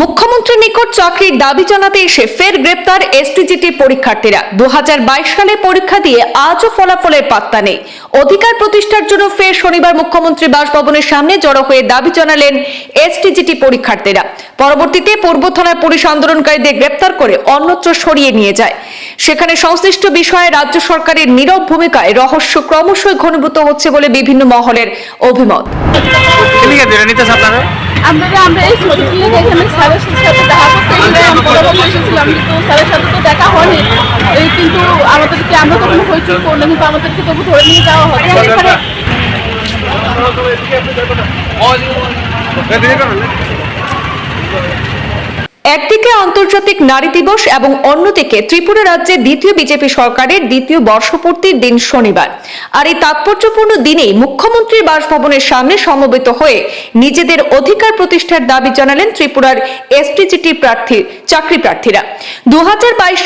মুখ্যমন্ত্রীর নিকট চাকরির দাবি জানাতে এসে ফের গ্রেপ্তার এসটিজিটি পরীক্ষার্থীরা। দুহাজার বাইশ সালে পরীক্ষা দিয়ে আজও ফলাফলের পাত্তা নেই। অধিকার প্রতিষ্ঠার জন্য ফের শনিবার মুখ্যমন্ত্রী বাসভবনের সামনে জড়ো হয়ে দাবি জানালেন এসটিজিটি পরীক্ষার্থীরা। পরবর্তীতে পূর্ব থানার পুলিশ আন্দোলনকারীদের গ্রেপ্তার করে অন্যত্র সরিয়ে নিয়ে যায়। সেখানে সংশ্লিষ্ট বিষয়ে রাজ্য সরকারের নীরব ভূমিকায় রহস্য ক্রমশই ঘনীভূত হচ্ছে বলে বিভিন্ন মহলের অভিমত। কেলিকে ধরে নিতেছে আপনারা? আমরা আমরা এই ছবি দিয়ে এখানে স্যারের সাথে দেখা করতে গেলাম বরাবর এসেছিলাম কিন্তু স্যারের সাথে তো দেখা হয়নি। এই কিন্তু আমাদেরকে আমরা তো কোনো হইচই করল কিন্তু আমাদেরকে তবু ধরে নিয়ে যাওয়া হচ্ছে এখানে একদিকে আন্তর্জাতিক নারী দিবস এবং অন্যদিকে ত্রিপুরা রাজ্যে দ্বিতীয় বিজেপি সরকারের দ্বিতীয় বর্ষপূর্তির দিন শনিবার। আর এই তাৎপর্যপূর্ণ দিনেই মুখ্যমন্ত্রীর বাসভবনের সামনে সমবেত হয়ে নিজেদের অধিকার প্রতিষ্ঠার দাবি জানালেন ত্রিপুরার এসটিজিটি প্রার্থী, চাকরি প্রার্থীরা। দু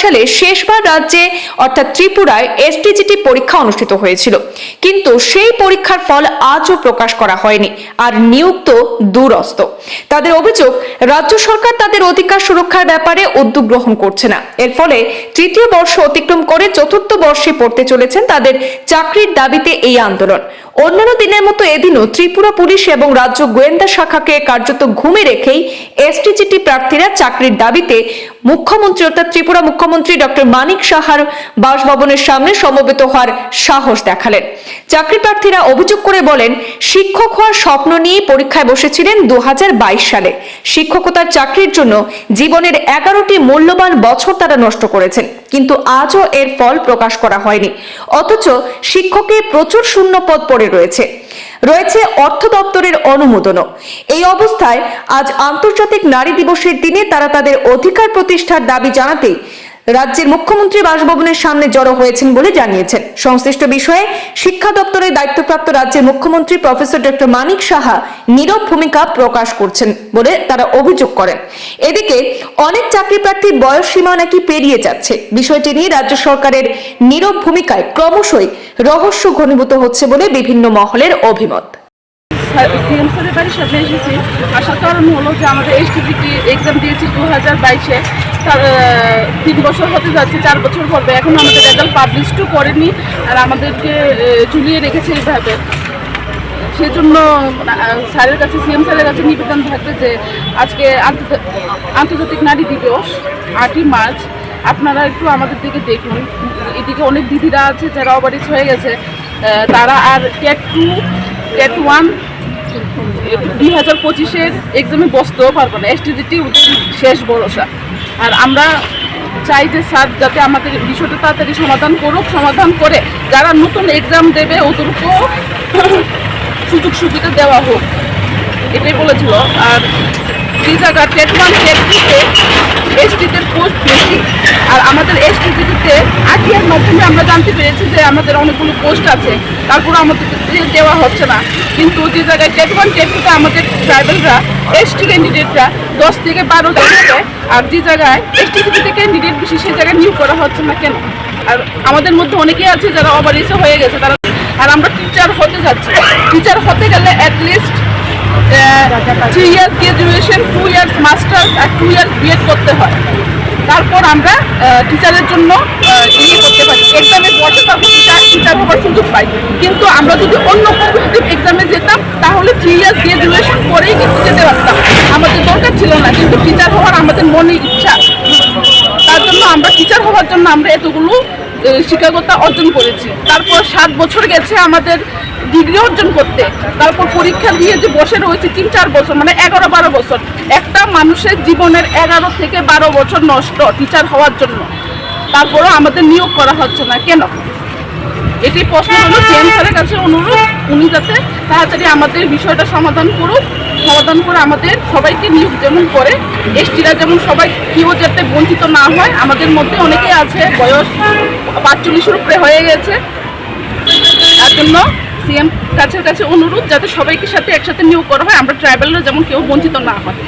সালে শেষবার রাজ্যে অর্থাৎ ত্রিপুরায় এসটিজিটি পরীক্ষা অনুষ্ঠিত হয়েছিল। কিন্তু সেই পরীক্ষার ফল আজও প্রকাশ করা হয়নি। আর নিয়োগ তো দূরস্থ তাদের অভিযোগ, রাজ্য সরকার তাদের অধিকার সুরক্ষার ব্যাপারে উদ্যোগ গ্রহণ করছে না। এর ফলে তৃতীয় বর্ষ অতিক্রম করে চতুর্থ বর্ষে পড়তে চলেছেন তাদের চাকরির দাবিতে এই আন্দোলন। অন্যান্য দিনের মতো এদিনও ত্রিপুরা পুলিশ এবং রাজ্য গোয়েন্দা শাখাকে কার্যত ঘুমে রেখেই এসটিজিটি প্রার্থীরা চাকরির দাবিতে মুখ্যমন্ত্রী অর্থাৎ ত্রিপুরা মুখ্যমন্ত্রী ডক্টর মানিক সাহার বাসভবনের সামনে সমবেত হওয়ার সাহস দেখালেন। চাকরি প্রার্থীরা অভিযোগ করে বলেন, শিক্ষক হওয়ার স্বপ্ন নিয়ে পরীক্ষায় বসেছিলেন দু হাজার বাইশ সালে। শিক্ষকতার চাকরির জন্য জীবনের এগারোটি মূল্যবান বছর তারা নষ্ট করেছেন, কিন্তু আজও এর ফল প্রকাশ করা হয়নি। অথচ শিক্ষকের প্রচুর শূন্য পদ পড়ে রয়েছে। রয়েছে অর্থ দপ্তরের অনুমোদনও। এই অবস্থায় আজ আন্তর্জাতিক নারী দিবসের দিনে তারা তাদের অধিকার প্রতিষ্ঠার দাবি জানাতেই রাজ্যের মুখ্যমন্ত্রী বাসভবনের সামনে জড়ো হয়েছেন বলে জানিয়েছেন। সংশ্লিষ্ট বিষয়ে শিক্ষা দপ্তরের দায়িত্বপ্রাপ্ত রাজ্যের মুখ্যমন্ত্রী প্রফেসর ডক্টর মানিক সাহা নীরব ভূমিকা প্রকাশ করছেন বলে তারা অভিযোগ করেন। এদিকে অনেক চাকরি প্রার্থীর বয়স সীমা নাকি পেরিয়ে যাচ্ছে। বিষয়টি নিয়ে রাজ্য সরকারের নীরব ভূমিকায় ক্রমশই রহস্য ঘনীভূত হচ্ছে বলে বিভিন্ন মহলের অভিমত। সিএম স্যারের বাড়ির সামনে এসেছি। আসার কারণ হলো যে আমাদের এইচটিপিটি এক্সাম দিয়েছি দু হাজার বাইশে। তিন বছর হতে যাচ্ছে চার বছর পড়বে এখন আমাদের রেজাল্ট পাবলিশও করেনি আর আমাদেরকে ঝুলিয়ে রেখেছে এইভাবে। সেজন্য আহ, স্যারের কাছে সিএম স্যারের কাছে নিবেদন থাকবে যে আজকে আন্তর্জাতিক নারী দিবস আটই মার্চ। আপনারা একটু আমাদের দিকে দেখুন। এদিকে অনেক দিদিরা আছে যারা অবারিশ হয়ে গেছে। তারা আর ক্যাট টু ক্যাট ওয়ান দুই হাজার পঁচিশের এক্সামে বসতেও পারব না। এসটিজিটি শেষ ভরসা। আর আমরা চাই যে স্যার যাতে আমাদের বিষয়টা তাড়াতাড়ি সমাধান করুক, সমাধান করে যারা নতুন এক্সাম দেবে ওদেরকেও সুযোগ সুবিধা দেওয়া হোক। এটাই বলেছিল। আর যে জায়গা টেট টুতে এসটিতে পোস্ট বেশি আর আমাদের এসটিজিতে আটিয়ার মাধ্যমে আমরা জানতে পেরেছি যে আমাদের অনেকগুলো পোস্ট আছে। তারপর আমাদের দেওয়া হচ্ছে না। কিন্তু যে জায়গায় টেট ওয়ান টেট টুতে আমাদের ট্রাইবেলরা এসটি ক্যান্ডিডেটরা দশ থেকে বারো জায়গায় আর যে জায়গায় এসটিজিতে ক্যান্ডিডেট বেশি সেই জায়গায় নিয়োগ করা হচ্ছে না কেন? আর আমাদের মধ্যে অনেকেই আছে যারা অবারিসে হয়ে গেছে। তারা আর আমরা টিচার হতে যাচ্ছি। টিচার হতে গেলে at least three years graduation two years masters R two years B Ed করতে হয়। তারপর আমরা টিচারের জন্য ইয়ে করতে পারি। এক্সামে বসে তারপর টিচার হওয়ার সুযোগ পাই। কিন্তু আমরা যদি অন্য কম্পিটিটিভ এক্সামে যেতাম, তাহলে থ্রি ইয়ার্স গ্রাজুয়েশন করেই কিন্তু যেতে পারতাম। আমাদের দরকার ছিল না, কিন্তু টিচার হওয়ার আমাদের মনে ইচ্ছা। তার জন্য আমরা টিচার হওয়ার জন্য আমরা এতগুলো শিক্ষকতা অর্জন করেছি। তারপর সাত বছর গেছে আমাদের ডিগ্রি অর্জন করতে। তারপর পরীক্ষা দিয়ে যে বসে রয়েছে তিন, চার বছর মানে এগারো, বারো বছর। একটা মানুষের জীবনের এগারো থেকে বারো বছর নষ্ট টিচার হওয়ার জন্য। তারপরও আমাদের নিয়োগ করা হচ্ছে না। কেন? এটি প্রশ্ন হলো সিএম স্যারের কাছে অনুরোধ। উনি যাতে তাড়াতাড়ি আমাদের বিষয়টা সমাধান করুক। সমাধান করে আমাদের সবাইকে নিয়োগ যেমন করে, এসটিরা যেমন সবাই কেউ যাতে বঞ্চিত না হয়, আমাদের মধ্যে অনেকে আছে, বয়স পাঁচচল্লিশের উপরে হয়ে গেছে। তার জন্য সিএম কাছের কাছে অনুরোধ, যাতে সবাইকে সাথে একসাথে নিয়োগ করা হয়, আমরা ট্রাইবেলরা যেমন কেউ বঞ্চিত না হয়।